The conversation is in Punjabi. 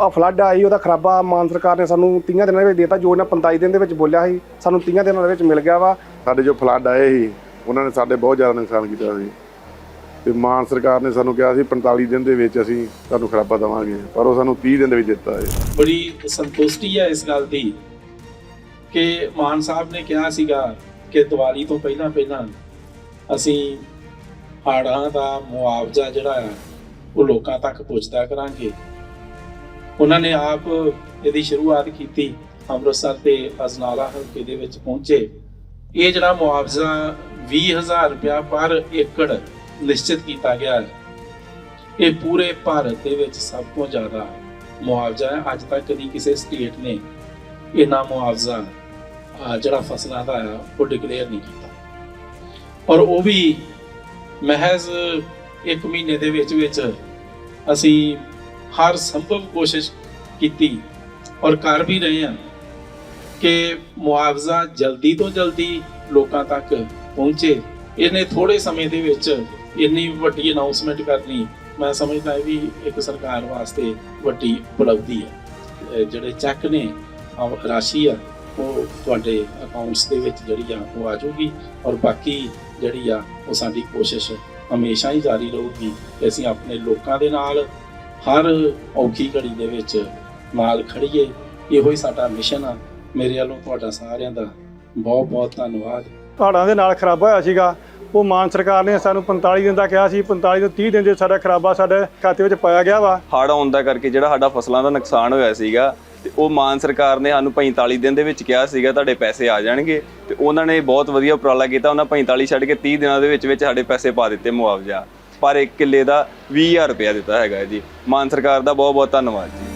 ਆ ਫਲੱਡ ਆਈ ਉਹਦਾ ਖਰਾਬਾ ਮਾਨ ਸਰਕਾਰ ਨੇ ਸਾਨੂੰ 30 ਦਿਨਾਂ ਦੇ ਵਿੱਚ ਦੇਤਾ ਜੋ ਇਹਨਾਂ 45 ਦਿਨ ਦੇ ਵਿੱਚ ਬੋਲਿਆ ਸੀ ਸਾਨੂੰ 30 ਦਿਨਾਂ ਦੇ ਵਿੱਚ ਮਿਲ ਗਿਆ ਵਾ। ਸਾਡੇ ਜੋ ਫਲੱਡ ਆਏ ਸੀ ਉਹਨਾਂ ਨੇ ਸਾਡੇ ਬਹੁਤ ਜ਼ਿਆਦਾ ਨੁਕਸਾਨ ਕੀਤਾ ਸੀ। ਤੇ ਮਾਨ ਸਰਕਾਰ ਨੇ ਸਾਨੂੰ ਕਿਹਾ ਸੀ 45 ਦਿਨ ਦੇ ਵਿੱਚ ਅਸੀਂ ਤੁਹਾਨੂੰ ਖਰਾਬਾ ਦੇਵਾਂਗੇ ਪਰ ਉਹ ਸਾਨੂੰ 30 ਦਿਨ ਦੇ ਵਿੱਚ ਦਿੱਤਾ ਹੈ। ਬੜੀ ਸੰਤੁਸ਼ਟੀ ਹੈ ਇਸ ਗੱਲ ਦੀ ਕਿ ਮਾਨ ਸਾਹਿਬ ਨੇ ਕਿਹਾ ਸੀਗਾ ਕਿ ਦੀਵਾਲੀ ਤੋਂ ਪਹਿਲਾਂ ਪਹਿਲਾਂ ਅਸੀਂ ਹਾੜਾਂ ਦਾ ਮੁਆਵਜ਼ਾ ਜਿਹੜਾ ਹੈ ਉਹ ਲੋਕਾਂ ਤੱਕ ਪਹੁੰਚਦਾ ਕਰਾਂਗੇ। ਉਹਨਾਂ ਨੇ ਆਪ ਇਹਦੀ ਸ਼ੁਰੂਆਤ ਕੀਤੀ ਅੰਮ੍ਰਿਤਸਰ ਤੇ ਅਜਨਾਲਾ ਹਲਕੇ ਦੇ ਵਿੱਚ ਪਹੁੰਚੇ। ਇਹ ਜਿਹੜਾ ਮੁਆਵਜ਼ਾ 20000 ਰੁਪਇਆ ਪਰ ਏਕੜ ਨਿਸ਼ਚਿਤ ਕੀਤਾ ਗਿਆ ਹੈ। ਇਹ ਪੂਰੇ ਭਾਰਤ ਦੇ ਵਿੱਚ ਸਭ ਤੋਂ ਜ਼ਿਆਦਾ ਮੁਆਵਜ਼ਾ ਹੈ। ਅੱਜ ਤੱਕ ਕਦੀ ਕਿਸੇ ਸਟੇਟ ਨੇ ਇੰਨਾ ਮੁਆਵਜ਼ਾ ਜਿਹੜਾ ਫਸਲਾਂ ਦਾ ਹੈ, ਉਹ ਡਿਕਲੇਅਰ ਨਹੀਂ ਕੀਤਾ। ਔਰ ਉਹ ਵੀ ਮਹਿਜ਼ ਇੱਕ ਮਹੀਨੇ ਦੇ ਵਿੱਚ ਵਿੱਚ ਅਸੀਂ ਹਰ ਸੰਭਵ ਕੋਸ਼ਿਸ਼ ਕੀਤੀ ਔਰ ਕਰ ਵੀ ਰਹੇ ਹਾਂ ਕਿ ਮੁਆਵਜ਼ਾ ਜਲਦੀ ਤੋਂ ਜਲਦੀ ਲੋਕਾਂ ਤੱਕ ਪਹੁੰਚੇ। ਇਹਨੇ ਥੋੜੇ ਸਮੇਂ ਦੇ ਵਿੱਚ ਇੰਨੀ ਵੱਡੀ ਅਨਾਉਂਸਮੈਂਟ ਕਰਨੀ ਮੈਂ ਸਮਝਦਾ ਇਹ ਵੀ ਇੱਕ ਸਰਕਾਰ ਵਾਸਤੇ ਵੱਡੀ ਉਪਲਬਧੀ ਹੈ। ਜਿਹੜੇ ਚੈੱਕ ਨੇ ਰਾਸ਼ੀ ਆ, ਉਹ ਤੁਹਾਡੇ ਅਕਾਊਂਟਸ ਦੇ ਵਿੱਚ ਜਿਹੜੀ ਆ, ਉਹ ਆ ਜਾਊਗੀ ਔਰ ਬਾਕੀ ਜਿਹੜੀ ਆ, ਉਹ ਸਾਡੀ ਕੋਸ਼ਿਸ਼ ਹਮੇਸ਼ਾ ਹੀ ਜਾਰੀ ਰਹੂਗੀ ਕਿ ਅਸੀਂ ਆਪਣੇ ਲੋਕਾਂ ਦੇ ਨਾਲ ਹਰ ਔਖੀ ਘੜੀ ਦੇ ਵਿੱਚ ਨਾਲ ਖੜੀਏ ਇਹੋ ਹੀ ਸਾਡਾ ਮਿਸ਼ਨ ਆ। ਮੇਰੇ ਵੱਲੋਂ ਤੁਹਾਡਾ ਸਾਰਿਆਂ ਦਾ ਬਹੁਤ ਬਹੁਤ ਧੰਨਵਾਦ। ਪਹਾੜਾਂ ਦੇ ਨਾਲ ਖਰਾਬਾ ਹੋਇਆ ਸੀਗਾ। ਉਹ ਮਾਨ ਸਰਕਾਰ ਨੇ ਸਾਨੂੰ 45 ਦਿਨ ਦਾ ਕਿਹਾ ਸੀ 45 ਤੋਂ 30 ਦਿਨ ਦੇ ਸਾਡਾ ਖਰਾਬਾ ਸਾਡੇ ਖਾਤੇ ਵਿੱਚ ਪਾਇਆ ਗਿਆ ਵਾ। ਹੜ੍ਹ ਆਉਣ ਦਾ ਕਰਕੇ ਜਿਹੜਾ ਸਾਡਾ ਫਸਲਾਂ ਦਾ ਨੁਕਸਾਨ ਹੋਇਆ ਸੀਗਾ ਤੇ ਉਹ ਮਾਨ ਸਰਕਾਰ ਨੇ ਸਾਨੂੰ 45 ਦਿਨ ਦੇ ਵਿੱਚ ਕਿਹਾ ਸੀਗਾ ਤੁਹਾਡੇ ਪੈਸੇ ਆ ਜਾਣਗੇ। ਤੇ ਉਹਨਾਂ ਨੇ ਬਹੁਤ ਵਧੀਆ ਉਪਰਾਲਾ ਕੀਤਾ ਉਹਨਾਂ 45 ਛੱਡ ਕੇ 30 ਦਿਨਾਂ ਦੇ ਵਿੱਚ ਵਿੱਚ ਸਾਡੇ ਪੈਸੇ ਪਾ ਦਿੱਤੇ ਮੁਆਵਜ਼ਾ। ਪਰ ਇੱਕ ਕਿੱਲੇ ਦਾ 20000 ਰੁਪਇਆ ਦਿੱਤਾ ਹੈਗਾ ਜੀ। ਮਾਨ ਸਰਕਾਰ ਦਾ ਬਹੁਤ ਬਹੁਤ ਧੰਨਵਾਦ ਜੀ।